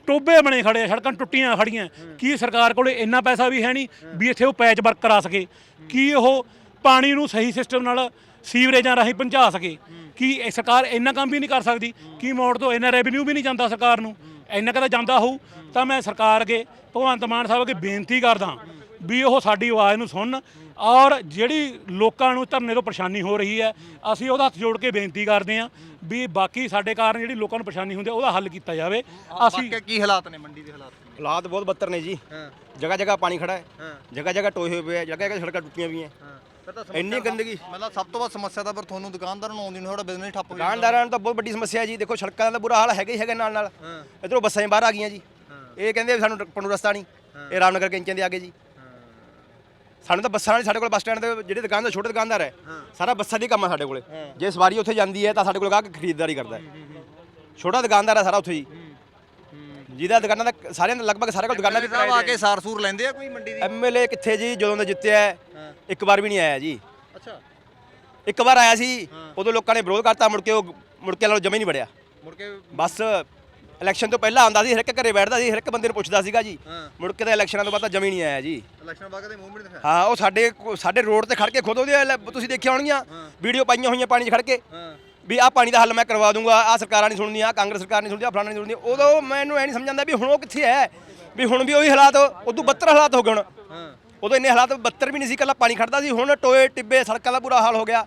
ਟੋਬੇ ਬਣੇ ਖੜੇ ਆ ਸੜਕਾਂ ਟੁੱਟੀਆਂ ਖੜੀਆਂ। ਕੀ ਸਰਕਾਰ ਕੋਲੇ ਇੰਨਾ ਪੈਸਾ ਵੀ ਹੈ ਨਹੀਂ ਵੀ ਇੱਥੇ ਉਹ ਪੈਚ ਵਰਕ ਕਰਾ ਸਕੇ? ਕੀ ਉਹ ਪਾਣੀ ਨੂੰ ਸਹੀ ਸਿਸਟਮ ਨਾਲ ਸੀਵਰੇਜਾਂ ਰਾਹੀਂ ਪਹੁੰਚਾ ਸਕੇ? ਕੀ ਇਹ ਸਰਕਾਰ ਇੰਨਾ ਕੰਮ ਵੀ ਨਹੀਂ ਕਰ ਸਕਦੀ? ਕੀ ਮੋੜ ਤੋਂ ਇੰਨਾ ਰੈਵਨਿਊ ਵੀ ਨਹੀਂ ਜਾਂਦਾ ਸਰਕਾਰ ਨੂੰ? ਇੰਨਾ ਕਦਾ ਜਾਂਦਾ ਹੋਊ? ਤਾਂ ਮੈਂ ਸਰਕਾਰ ਅੱਗੇ ਭਗਵੰਤ ਮਾਨ ਸਾਹਿਬ ਅੱਗੇ ਬੇਨਤੀ ਕਰਦਾ। ਵੀ ਉਹ ਸਾਡੀ ਆਵਾਜ਼ ਨੂੰ ਸੁਣਨ ਔਰ ਜਿਹੜੀ ਲੋਕਾਂ ਨੂੰ ਧਰਨੇ ਤੋਂ ਪਰੇਸ਼ਾਨੀ ਹੋ ਰਹੀ ਹੈ ਅਸੀਂ ਉਹਦਾ ਹੱਥ ਜੋੜ ਕੇ ਬੇਨਤੀ ਕਰਦੇ ਹਾਂ ਵੀ ਬਾਕੀ ਸਾਡੇ ਕਾਰਨ ਜਿਹੜੀ ਲੋਕਾਂ ਨੂੰ ਪਰੇਸ਼ਾਨੀ ਹੁੰਦੀ ਹੈ ਉਹਦਾ ਹੱਲ ਕੀਤਾ ਜਾਵੇ। ਅਸੀਂ ਵਾਕਿਆ ਕੀ ਹਾਲਾਤ ਨੇ ਮੰਡੀ ਦੇ ਹਾਲਾਤ? ਹਾਲਾਤ ਬਹੁਤ ਬੱਤਰ ਨੇ ਜੀ। ਹਾਂ। ਜਗ੍ਹਾ ਜਗ੍ਹਾ ਪਾਣੀ ਖੜਾ ਹੈ। ਹਾਂ। ਜਗ੍ਹਾ ਜਗ੍ਹਾ ਟੋਏ ਹੋਏ ਪਏ ਆ ਜਗ੍ਹਾ ਜਗ੍ਹਾ ਸੜਕਾਂ ਟੁੱਟੀਆਂ ਵੀ ਹੈ। ਹਾਂ ਇੰਨੀ ਗੰਦਗੀ। ਮਤਲਬ ਸਭ ਤੋਂ ਵੱਧ ਸਮੱਸਿਆ ਤਾਂ ਫਿਰ ਤੁਹਾਨੂੰ ਦੁਕਾਨਦਾਰਾਂ ਨੂੰ ਆਉਂਦੀ ਨੂੰ ਥੋੜਾ ਬਿਜ਼ਨਸ ਠੱਪ ਹੋ ਜਾਂਦਾ। ਦੁਕਾਨਦਾਰਾਂ ਨੂੰ ਤਾਂ ਬਹੁਤ ਵੱਡੀ ਸਮੱਸਿਆ ਹੈ ਜੀ। ਦੇਖੋ ਸੜਕਾਂ ਦਾ ਬੁਰਾ ਹਾਲ ਹੈਗਾ ਹੀ ਹੈਗਾ ਨਾਲ ਨਾਲ। ਹਾਂ। ਇਧਰੋਂ ਬੱਸਾਂ ਹੀ ਬਾਹਰ ਆ ਗਈਆਂ ਜੀ। ਹਾਂ। ਇਹ ਕਹਿੰਦੇ ਵੀ ਸਾਨੂੰ ਪਣੂ ਰਸਤਾ ਨਹੀਂ। ਇਹ ਰਾਮਨਗਰ ਕੈਂਚੀਆਂ ਦੇ ਆਗੇ ਜੀ। ਸਾਨੂੰ ਤਾਂ ਬੱਸਾਂ ਵਾਲੇ ਸਾਡੇ ਕੋਲ ਬੱਸ ਸਟੈਂਡ ਦੇ ਜਿਹੜੇ ਦੁਕਾਨਦਾਰ ਛੋਟੇ ਦੁਕਾਨਦਾਰ ਹੈ ਸਾਰਾ ਬੱਸਾਂ ਦੀ ਕੰਮ ਹੈ ਸਾਡੇ ਕੋਲੇ। ਜੇ ਸਵਾਰੀ ਉੱਥੇ ਜਾਂਦੀ ਹੈ ਤਾਂ ਸਾਡੇ ਕੋਲ ਆ ਕੇ ਖਰੀਦਦਾਰੀ ਕਰਦਾ ਹੈ। ਛੋਟਾ ਦੁਕਾਨਦਾਰ ਹੈ ਸਾਰਾ ਉੱਥੇ ਜੀ ਜਿਹਦਾ ਦੁਕਾਨਾਂ ਦਾ ਸਾਰਿਆਂ ਦੇ ਲਗਭਗ ਸਾਰੇ ਕੋਲ ਦੁਕਾਨਾਂ ਵੀ ਸਾਹਿਬ ਆ ਕੇ ਸਾਰਸੂਰ ਲੈਂਦੇ ਆ ਕੋਈ ਮੰਡੀ ਦੀ? ਐਮਐਲਏ ਕਿੱਥੇ ਜੀ? ਜਦੋਂ ਦਾ ਜਿੱਤਿਆ ਇੱਕ ਵਾਰ ਵੀ ਨਹੀਂ ਆਇਆ ਜੀ। ਅੱਛਾ। ਇੱਕ ਵਾਰ ਆਇਆ ਸੀ ਉਦੋਂ ਲੋਕਾਂ ਨੇ ਵਿਰੋਧ ਕਰਤਾ ਮੁੜ ਕੇ ਉਹ ਮੁੜ ਕੇ ਨਾਲੋਂ ਜਮੇ ਨਹੀਂ ਵੜਿਆ। ਮੁੜ ਕੇ ਬਸ ਇਲੈਕਸ਼ਨ ਤੋਂ ਪਹਿਲਾਂ ਆਉਂਦਾ ਸੀ ਹਰ ਇੱਕ ਘਰੇ ਬੈਠਦਾ ਸੀ ਹਰ ਇੱਕ ਬੰਦੇ ਨੂੰ ਪੁੱਛਦਾ ਸੀਗਾ ਜੀ। ਮੁੜ ਕੇ ਤਾਂ ਇਲੈਕਸ਼ਨਾਂ ਤੋਂ ਬਾਅਦ ਤਾਂ ਜਮੇ ਨਹੀਂ ਆਇਆ ਜੀ। ਇਲੈਕਸ਼ਨ ਬਾਅਦ ਦੇ ਮੂਵਮੈਂਟ ਦਿਖਾਇਆ। ਹਾਂ ਉਹ ਸਾਡੇ ਸਾਡੇ ਰੋਡ ਤੇ ਖੜ ਕੇ ਖੁਦ ਉਹਦੇ ਲੈ- ਤੁਸੀਂ ਦੇਖਿਆ ਹੋਣਗੀਆਂ ਵੀਡੀਓ ਪਾਈਆਂ ਹੋਈਆਂ ਪਾਣੀ 'ਚ ਖੜ ਕੇ। ਵੀ ਆਹ ਪਾਣੀ ਦਾ ਹੱਲ ਮੈਂ ਕਰਵਾ ਦੂੰਗਾ ਆਹ ਸਰਕਾਰਾਂ ਨਹੀਂ ਸੁਣਦੀਆਂ ਆਹ ਕਾਂਗਰਸ ਸਰਕਾਰ ਨਹੀਂ ਸੁਣਦੀ ਆਹ ਫਲਾਣਾ ਨਹੀਂ ਸੁਣਦੀ। ਉਦੋਂ ਮੈਨੂੰ ਐ ਨਹੀਂ ਸਮਝ ਆਉਂਦਾ ਵੀ ਹੁਣ ਉਹ ਕਿੱਥੇ ਹੈ ਵੀ ਹੁਣ ਵੀ ਉਹੀ ਹਾਲਾਤ ਉਦੋਂ ਬੱਤਰ ਹਾਲਾਤ ਹੋ ਗਏ ਹੁਣ। ਉਦੋਂ ਇੰਨੇ ਹਾਲਾਤ ਬੱਤਰ ਵੀ ਨਹੀਂ ਸੀ ਕੱਲਾ ਪਾਣੀ ਖੜਦਾ ਸੀ। ਹੁਣ ਟੋਏ ਟਿੱਬੇ ਸੜਕਾਂ ਦਾ ਬੁਰਾ ਹਾਲ ਹੋ ਗਿਆ।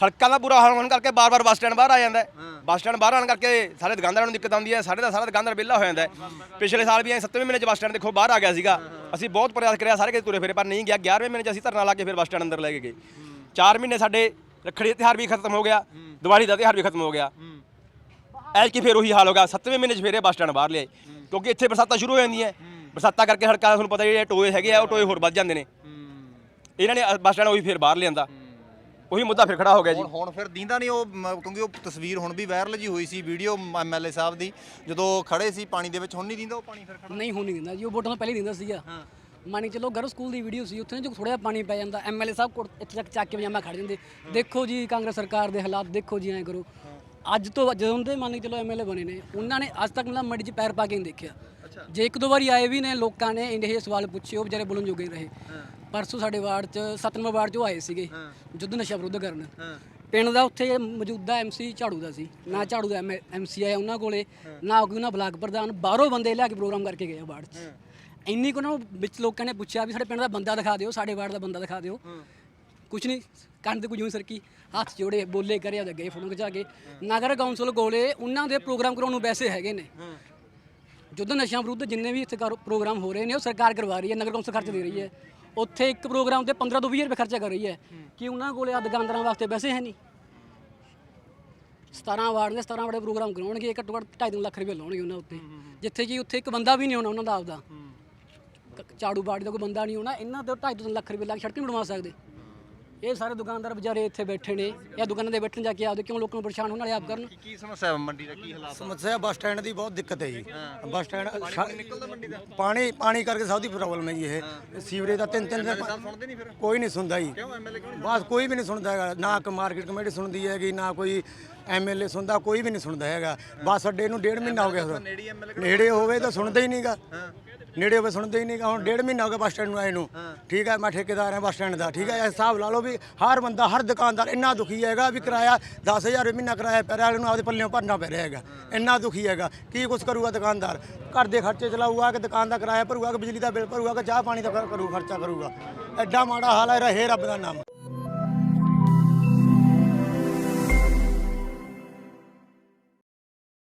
ਸੜਕਾਂ ਦਾ ਬੁਰਾ ਹਾਲ ਹੋਣ ਕਰਕੇ ਬਾਰ-ਬਾਰ ਬੱਸ ਸਟੈਂਡ ਬਾਹਰ ਆ ਜਾਂਦਾ ਹੈ। ਬੱਸ ਸਟੈਂਡ ਬਾਹਰ ਆਉਣ ਕਰਕੇ ਸਾਰੇ ਦੁਕਾਨਦਾਰਾਂ ਨੂੰ ਦਿੱਕਤ ਆਉਂਦੀ ਹੈ। ਸਾਡੇ ਦਾ ਸਾਰਾ ਦੁਕਾਨਦਾਰ ਵਿਹਲਾ ਹੋ ਜਾਂਦਾ ਹੈ। ਪਿਛਲੇ ਸਾਲ ਵੀ ਐ 7ਵੇਂ ਮਹੀਨੇ 'ਚ ਬੱਸ ਸਟੈਂਡ ਦੇਖੋ ਬਾਹਰ ਆ ਗਿਆ ਸੀਗਾ। ਅਸੀਂ ਬਹੁਤ ਪ੍ਰਯਾਸ ਕਰਿਆ ਸਾਰੇ ਕਿਤੇ ਤੁਰੇ ਫਿਰੇ ਪਰ ਨਹੀਂ ਗਿਆ। 11ਵੇਂ ਮਹੀਨੇ 'ਚ ਅਸੀਂ ਧਰਨਾ ਲਾ ਕੇ ਫਿਰ ਬੱਸ ਸਟੈਂਡ ਅੰਦਰ ਲੈ ਕੇ ਗਏ। 4 ਮਹੀਨੇ ਸਾਡੇ ਰੱਖੜੀ ਦਾ ਤਿਉਹਾਰ ਵੀ ਖਤਮ ਹੋ ਗਿਆ। ਦੀਵਾਲੀ ਦਾ ਤਿਉਹਾਰ ਵੀ ਖਤਮ ਹੋ ਗਿਆ। ਐਤਕੀ ਫਿਰ ਉਹੀ ਹਾਲ ਹੋ ਗਿਆ। 7ਵੇਂ ਮਹੀਨੇ 'ਚ ਫਿਰ ਇਹ ਬੱਸ ਸਟੈਂਡ ਬਾਹਰ ਲਿਆਏ। ਕਿਉਂਕਿ ਇੱਥੇ ਬਰਸਾਤਾਂ ਸ਼ੁਰੂ ਹੋ ਜਾਂਦੀਆਂ ਬਰਸਾਤਾਂ ਕਰਕੇ ਸੜਕਾਂ ਦਾ ਤੁਹਾਨੂੰ ਪਤਾ ਜਿਹੜੇ ਟੋਏ ਹੈਗੇ ਆ ਉਹ ਟੋਏ ਹੋਰ ਵੱਧ ਜਾਂਦੇ ਨੇ। ਇਹਨਾਂ ਨੇ ਅ- ਬੱਸ ਸਟੈਂਡ ਉਹੀ ਫਿਰ ਬਾਹਰ ਲਿਆਂਦਾ। ਉਹੀ ਮੁੱਦਾ ਫਿਰ ਖੜਾ ਹੋ ਗਿਆ ਜੀ। ਹੁਣ ਹੁਣ ਫਿਰ ਦੀਂਦਾ ਨਹੀਂ ਉਹ ਮ- ਕਿਉਂਕਿ ਉਹ ਤਸਵੀਰ ਹੁਣ ਵੀ ਵਾਇਰਲ ਜੀ ਹੋਈ ਸੀ ਵੀਡੀਓ ਐਮਐਲਏ ਸਾਹਿਬ ਦੀ। ਜਦੋਂ ਖੜੇ ਸੀ ਪਾਣੀ ਦੇ ਵਿੱਚ ਹੁਣ ਨਹੀਂ ਦੀਂਦਾ ਉਹ ਪਾਣੀ ਫਿਰ ਖੜਾ? ਨਹੀਂ ਹੁਣ ਨਹੀਂ ਦਿੰਦਾ ਜੀ ਉਹ ਵੋਟਾਂ ਤੋਂ ਪਹਿਲੇ ਹੀ ਦਿੰਦਾ ਸੀਗਾ। ਮਾਨੀ ਚਲੋ ਗਰ ਸਕੂਲ ਦੀ ਵੀਡੀਓ ਸੀ ਉੱਥੇ ਨਾ ਜੋ ਥੋੜਾ ਜਿਹਾ ਪਾਣੀ ਪੈ ਜਾਂਦਾ ਐਮਐਲਏ ਸਾਹਿਬ ਕੋਲ ਇੱਥੇ ਤੱਕ ਚੱਕ ਕੇ ਪਜਾਮਾ ਖੜ ਜਾਂਦੇ। ਦੇਖੋ ਜੀ ਕਾਂਗਰਸ ਸਰਕਾਰ ਦੇ ਹਾਲਾਤ ਦੇਖੋ ਜੀ ਐਂ ਕਰੋ। ਅੱਜ ਤੋਂ ਜਦੋਂ ਦੇ ਮੰਨ ਕੇ ਚਲੋ ਐਮਐਲਏ ਬਣੇ ਨੇ ਉਹਨਾਂ ਨੇ ਅੱਜ ਤੱਕ ਮਤਲਬ ਮੜੀ 'ਚ ਪੈਰ ਪਾ ਕੇ ਨਹੀਂ ਦੇਖਿਆ। ਜੇ ਇੱਕ ਦੋ ਵਾਰੀ ਆਏ ਵੀ ਨੇ ਲੋਕਾਂ ਨੇ ਇਹ ਸਵਾਲ ਪੁੱਛੇ ਉਹ ਵਿਚਾਰੇ ਬੋਲਣ ਜੋਗੇ ਰਹੇ। ਪਰਸੋਂ ਸਾਡੇ ਵਾਰਡ 'ਚ ਸੱਤ ਨੰਬਰ ਵਾਰਡ 'ਚ ਆਏ ਸੀਗੇ ਜੁੱਧ ਨਸ਼ਾ ਵਿਰੁੱਧ ਕਰਨ। ਪਿੰਡ ਦਾ ਉੱਥੇ ਮੌਜੂਦਾ ਐਮਸੀ ਝਾੜੂ ਦਾ ਸੀ ਨਾ ਝਾੜੂ ਦਾ ਐਮਸੀ ਆਇਆ ਉਹਨਾਂ ਕੋਲੇ ਨਾ ਕੋਈ ਉਹਨਾਂ ਬਲਾਕ ਪ੍ਰਧਾਨ ਬਾਹਰੋਂ ਬੰਦੇ ਲਿਆ ਕੇ ਪ੍ਰੋਗਰਾਮ ਕਰਕੇ ਗਏ ਵਾਰਡ 'ਚ। ਇੰਨੀ ਕੁ ਨੂੰ ਵਿੱਚ ਲੋਕਾਂ ਨੇ ਪੁੱਛਿਆ ਵੀ ਸਾਡੇ ਪਿੰਡ ਦਾ ਬੰਦਾ ਦਿਖਾ ਦਿਓ ਸਾਡੇ ਵਾਰਡ ਦਾ ਬੰਦਾ ਦਿਖਾ ਦਿਓ। ਕੁਝ ਨਹੀਂ ਕੰਨ ਤੇ ਕੁਝ ਨਹੀਂ ਸਰਕੀ ਹੱਥ ਜੋੜੇ ਬੋਲੇ ਕਰਿਆ ਗਏ ਫੋਟੋ ਖਿਚਾ ਕੇ। ਨਗਰ ਕੌਂਸਲ ਕੋਲੇ ਉਹਨਾਂ ਦੇ ਪ੍ਰੋਗਰਾਮ ਕਰਾਉਣ ਨੂੰ ਪੈਸੇ ਹੈਗੇ ਨੇ। ਜੁੱਧ ਨਸ਼ਿਆਂ ਵਿਰੁੱਧ ਜਿੰਨੇ ਵੀ ਇੱਥੇ ਪ੍ਰੋਗਰਾਮ ਹੋ ਰਹੇ ਨੇ ਉਹ ਸਰਕਾਰ ਕਰਵਾ ਰਹੀ ਹੈ ਨਗਰ ਕੌਂਸਲ ਖਰਚ ਦੇ ਰਹੀ ਹੈ। ਉੱਥੇ ਇੱਕ ਪ੍ਰੋਗਰਾਮ ਤੇ 15 ਤੋਂ 20 ਰੁਪਏ ਖਰਚਾ ਕਰ ਰਹੀ ਹੈ। ਕਿ ਉਹਨਾਂ ਕੋਲੇ ਆ ਦੁਕਾਨਦਾਰਾਂ ਵਾਸਤੇ ਪੈਸੇ ਹੈ ਨਹੀਂ? 17 ਵਾਰਡ ਨੇ 17 ਵਾਰਡ ਦੇ ਪ੍ਰੋਗਰਾਮ ਕਰਾਉਣਗੇ ਘੱਟੋ ਘੱਟ 2.5 ਲੱਖ ਰੁਪਏ ਲਾਉਣਗੇ ਉਹਨਾਂ ਉੱਤੇ। ਜਿੱਥੇ ਕਿ ਉੱਥੇ ਇੱਕ ਬੰਦਾ ਵੀ ਨਹੀਂ ਹੋਣਾ ਉਹਨਾਂ ਦਾ ਆਪਦਾ। ਕ- ਝਾੜੂ ਬਾੜੀ ਦਾ ਕੋਈ ਬੰਦਾ ਨਹੀਂ ਹੋਣਾ ਇਹਨਾਂ ਤੇ 2.5 ਤੋਂ ਲੱਖ ਰੁਪਏ ਲਾ ਕੇ ਸੜਕ ਨਹੀਂ ਬਣਵਾ ਸਕਦੇ। ਇਹ ਸਾਰੇ ਦੁਕਾਨਦਾਰ ਵਿਚਾਰੇ ਇੱਥੇ ਬੈਠੇ ਨੇ। ਜਾਂ ਦੁਕਾਨਾਂ ਦੇ ਬੈਠਣ ਜਾ ਕੇ ਆਪਦੇ ਕਿਉਂ ਲੋਕਾਂ ਨੂੰ ਪਰੇਸ਼ਾਨ ਹੋਣ ਵਾਲੇ ਆਪ ਕਰਨ? ਕੀ ਕੀ ਸਮੱਸਿਆ ਹੈ ਮੰਡੀ ਦਾ? ਕੀ ਹਾਲਾਤ ਸਮੱਸਿਆ ਬੱਸ ਸਟੈਂਡ ਦੀ ਬਹੁਤ ਦਿੱਕਤ ਹੈ ਜੀ। ਬੱਸ ਸਟੈਂਡ ਪਾਣੀ ਪਾਣੀ ਕਰਕੇ ਸਭ ਦੀ ਪ੍ਰੋਬਲਮ ਹੈ ਜੀ ਇਹ। ਸੀਵਰੇਜ ਦਾ ਤਿੰਨ ਤਿੰਨ ਦਿਨ ਸੁਣਦੇ ਨਹੀਂ ਫਿਰ? ਕੋਈ ਨਹੀਂ ਸੁਣਦਾ ਜੀ। ਕਿਉਂ ਐਮਐਲਏ ਕਿਉਂ ਬਸ ਕੋਈ ਵੀ ਨਹੀਂ ਸੁਣਦਾ ਹੈਗਾ। ਨਾ ਕੋਈ ਮਾਰਕੀਟ ਕਮੇਟੀ ਸੁਣਦੀ ਹੈਗੀ ਨਾ ਕੋਈ ਐਮਐਲਏ ਸੁਣਦਾ ਕੋਈ ਵੀ ਨਹੀਂ ਸੁਣਦਾ ਹੈਗਾ। ਬੱਸ ਅੱਡੇ ਨੂੰ ਡੇਢ ਮਹੀਨਾ ਹੋ ਗਿਆ। ਨੇੜੇ ਐਮਐਲਏ ਨੇੜੇ ਹੋਵੇ ਤਾਂ ਸੁਣਦਾ? ਹੀ ਨਹੀਂਗਾ ਨੇੜੇ ਹੋਵੇ ਸੁਣਦਾ ਹੀ ਨਹੀਂਗਾ ਹੁਣ ਡੇਢ ਮਹੀਨਾ ਹੋ ਗਿਆ ਬੱਸ ਸਟੈਂਡ ਨੂੰ ਆਏ ਨੂੰ। ਠੀਕ ਹੈ ਮੈਂ ਠੇਕੇਦਾਰ ਹਾਂ ਬੱਸ ਸਟੈਂਡ ਦਾ। ਠੀਕ ਹੈ ਇਹ ਹਿਸਾਬ ਲਾ ਲਓ ਵੀ ਹਰ ਬੰਦਾ ਹਰ ਦੁਕਾਨਦਾਰ ਇੰਨਾ ਦੁਖੀ ਹੈਗਾ ਵੀ ਕਿਰਾਇਆ 10000 ਰੁਪਏ ਮਹੀਨਾ ਕਿਰਾਇਆ ਪੈ ਰਿਹਾ ਨੂੰ ਆਪਦੇ ਪੱਲਿਓਂ ਭਰਨਾ ਪੈ ਰਿਹਾ ਹੈਗਾ। ਇੰਨਾ ਦੁਖੀ ਹੈਗਾ। ਕੀ ਕੁਛ ਕਰੂਗਾ ਦੁਕਾਨਦਾਰ? ਘਰ ਦੇ ਖਰਚੇ ਚਲਾਊਗਾ ਕਿ ਦੁਕਾਨ ਦਾ ਕਿਰਾਇਆ ਭਰੂਗਾ ਕਿ ਬਿਜਲੀ ਦਾ ਬਿੱਲ ਭਰੂਗਾ ਕਿ ਚਾਹ ਪਾਣੀ ਦਾ ਕਰ- ਕਰੂ ਖਰਚਾ ਕਰੂਗਾ। ਐਡਾ ਮਾੜਾ ਹਾਲ ਹੈ ਰਹੇ ਰੱਬ ਦਾ ਨਾਮ।